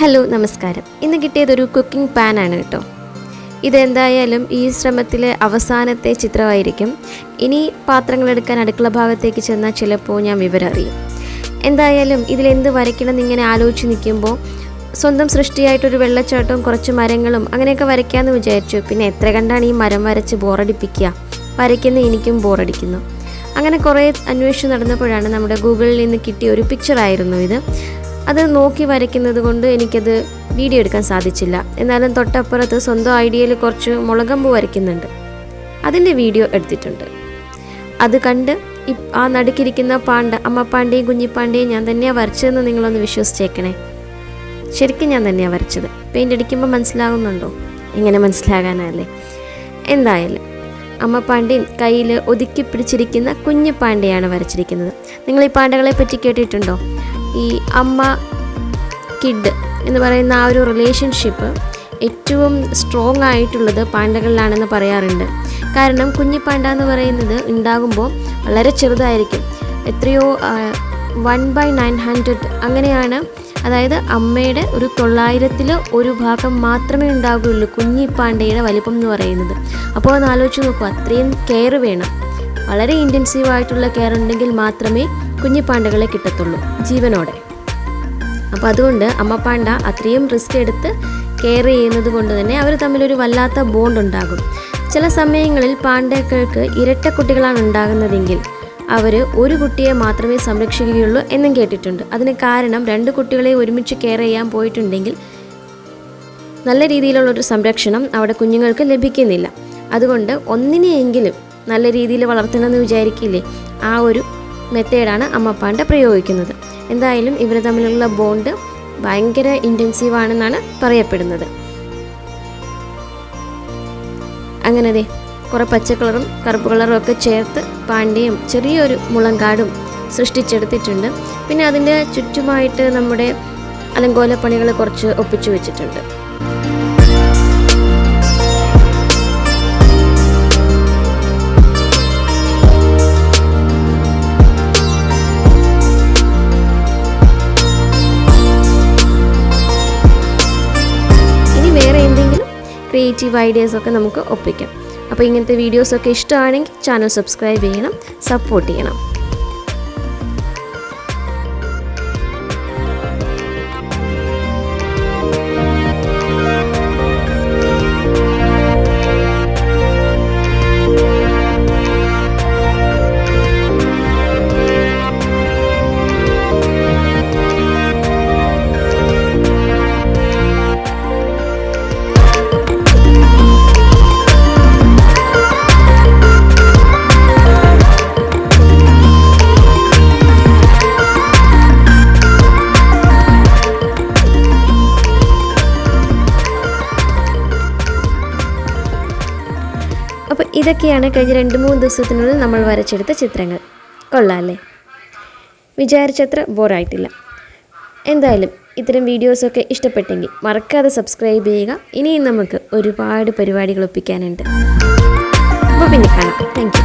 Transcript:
Hello നമസ്കാരം. ഇന്ന് കിട്ടിയതൊരു cooking പാനാണ് കേട്ടോ. ഇതെന്തായാലും ഈ ശ്രമത്തിലെ അവസാനത്തെ ചിത്രമായിരിക്കും. ഇനി പാത്രങ്ങളെടുക്കാൻ അടുക്കള ഭാഗത്തേക്ക് ചെന്നാൽ ചിലപ്പോൾ ഞാൻ വിവരം അറിയും. എന്തായാലും ഇതിലെന്ത് വരയ്ക്കണം എന്നിങ്ങനെ ആലോചിച്ച് നിൽക്കുമ്പോൾ സ്വന്തം സൃഷ്ടിയായിട്ടൊരു വെള്ളച്ചാട്ടവും കുറച്ച് മരങ്ങളും അങ്ങനെയൊക്കെ വരയ്ക്കാമെന്ന് വിചാരിച്ചു. പിന്നെ എത്ര കണ്ടാണ് ഈ മരം വരച്ച് ബോറടിപ്പിക്കുക? വരയ്ക്കുന്ന എനിക്കും ബോറടിക്കുന്നു. അങ്ങനെ കുറേ അന്വേഷിച്ച് നടന്നപ്പോഴാണ് നമ്മുടെ ഗൂഗിളിൽ നിന്ന് കിട്ടിയ ഒരു പിക്ചറായിരുന്നു ഇത്. അത് നോക്കി വരയ്ക്കുന്നത് കൊണ്ട് എനിക്കത് വീഡിയോ എടുക്കാൻ സാധിച്ചില്ല. എന്നാലും തൊട്ടപ്പുറത്ത് സ്വന്തം ഐഡിയയിൽ കുറച്ച് മുളകമ്പ് വരയ്ക്കുന്നുണ്ട്. അതിന്റെ വീഡിയോ എടുത്തിട്ടുണ്ട്. അത് കണ്ട് ആ നടുക്കിരിക്കുന്ന പാണ്ട അമ്മപ്പാണ്ടയും കുഞ്ഞിപ്പാണ്ടയും ഞാൻ തന്നെയാണ് വരച്ചതെന്ന് നിങ്ങളൊന്ന് വിശ്വസിച്ചേക്കണേ. ശരിക്കും ഞാൻ തന്നെയാണ് വരച്ചത്. പെയിന്റ് അടിക്കുമ്പോൾ മനസ്സിലാകുന്നുണ്ടോ എങ്ങനെ മനസ്സിലാകാനല്ലേ? എന്തായാലും അമ്മ കയ്യിൽ ഒതുക്കി പിടിച്ചിരിക്കുന്ന കുഞ്ഞു പാണ്ഡയാണ് വരച്ചിരിക്കുന്നത്. നിങ്ങൾ ഈ പാണ്ഡകളെ പറ്റി കേട്ടിട്ടുണ്ടോ? ഈ അമ്മ കിഡ് എന്ന് പറയുന്ന ആ ഒരു റിലേഷൻഷിപ്പ് ഏറ്റവും സ്ട്രോങ് ആയിട്ടുള്ളത് പാണ്ഡകളിലാണെന്ന് പറയാറുണ്ട്. കാരണം കുഞ്ഞിപ്പാണ്ട എന്ന് പറയുന്നത് ഉണ്ടാകുമ്പോൾ വളരെ ചെറുതായിരിക്കും. എത്രയോ വൺ ബൈ നയൻ ഹൺഡ്രഡ് അങ്ങനെയാണ്. അതായത് അമ്മയുടെ ഒരു തൊള്ളായിരത്തിൽ ഒരു ഭാഗം മാത്രമേ ഉണ്ടാകുകയുള്ളൂ കുഞ്ഞി പാണ്ഡയുടെ വലിപ്പം എന്ന് പറയുന്നത്. അപ്പോൾ ഒന്ന് ആലോചിച്ച് നോക്കൂ അത്രയും കെയർ വേണം. വളരെ ഇന്റൻസീവായിട്ടുള്ള കെയർ ഉണ്ടെങ്കിൽ മാത്രമേ കുഞ്ഞി പാണ്ഡകളെ കിട്ടത്തുള്ളൂ ജീവനോടെ. അപ്പോൾ അതുകൊണ്ട് അമ്മ പാണ്ട അത്രയും റിസ്ക് എടുത്ത് കെയർ ചെയ്യുന്നത് കൊണ്ട് തന്നെ അവർ തമ്മിലൊരു വല്ലാത്ത ബോണ്ട് ഉണ്ടാകും. ചില സമയങ്ങളിൽ പാണ്ഡക്കൾക്ക് ഇരട്ട കുട്ടികളാണ് ഉണ്ടാകുന്നതെങ്കിൽ അവർ ഒരു കുട്ടിയെ മാത്രമേ സംരക്ഷിക്കുകയുള്ളൂ എന്നും കേട്ടിട്ടുണ്ട്. അതിന് കാരണം രണ്ട് കുട്ടികളെ ഒരുമിച്ച് കെയർ ചെയ്യാൻ പോയിട്ടുണ്ടെങ്കിൽ നല്ല രീതിയിലുള്ളൊരു സംരക്ഷണം അവിടെ കുഞ്ഞുങ്ങൾക്ക് ലഭിക്കുന്നില്ല. അതുകൊണ്ട് ഒന്നിനെയെങ്കിലും നല്ല രീതിയിൽ വളർത്തണമെന്ന് വിചാരിക്കില്ലേ? ആ ഒരു മെത്തേഡാണ് അമ്മപ്പാണ്ട പ്രയോഗിക്കുന്നത്. എന്തായാലും ഇവർ തമ്മിലുള്ള ബോണ്ട് ഭയങ്കര ഇന്റൻസീവ് ആണെന്നാണ് പറയപ്പെടുന്നത്. അങ്ങനെ ദേ കുറേ പച്ചക്കളറും കറുപ്പ് കളറും ഒക്കെ ചേർത്ത് പാണ്ടിയും ചെറിയൊരു മുളങ്കാടും സൃഷ്ടിച്ചെടുത്തിട്ടുണ്ട്. പിന്നെ അതിന്റെ ചുറ്റുമായിട്ട് നമ്മുടെ അലങ്കോലപ്പണികൾ കുറച്ച് ഒപ്പിച്ചു വെച്ചിട്ടുണ്ട്. ക്രിയേറ്റീവ് ഐഡിയാസ് ഒക്കെ നമുക്ക് ഒപ്പിക്കാം. അപ്പോൾ ഇങ്ങനത്തെ വീഡിയോസൊക്കെ ഇഷ്ടമാണെങ്കിൽ ചാനൽ സബ്സ്ക്രൈബ് ചെയ്യണം സപ്പോർട്ട് ചെയ്യണം. അപ്പോൾ ഇതൊക്കെയാണ് കഴിഞ്ഞ രണ്ട് മൂന്ന് ദിവസത്തിനുള്ളിൽ നമ്മൾ വരച്ചെടുത്ത ചിത്രങ്ങൾ. കൊള്ളാമല്ലേ വിചാരിച്ചത്ര ബോറായിട്ടില്ല. എന്തായാലും ഇത്തരം വീഡിയോസൊക്കെ ഇഷ്ടപ്പെട്ടെങ്കിൽ മറക്കാതെ സബ്സ്ക്രൈബ് ചെയ്യുക. ഇനിയും നമുക്ക് ഒരുപാട് പരിപാടികൾ ഒപ്പിക്കാനുണ്ട്. അപ്പോൾ പിന്നെ കാണാം. താങ്ക്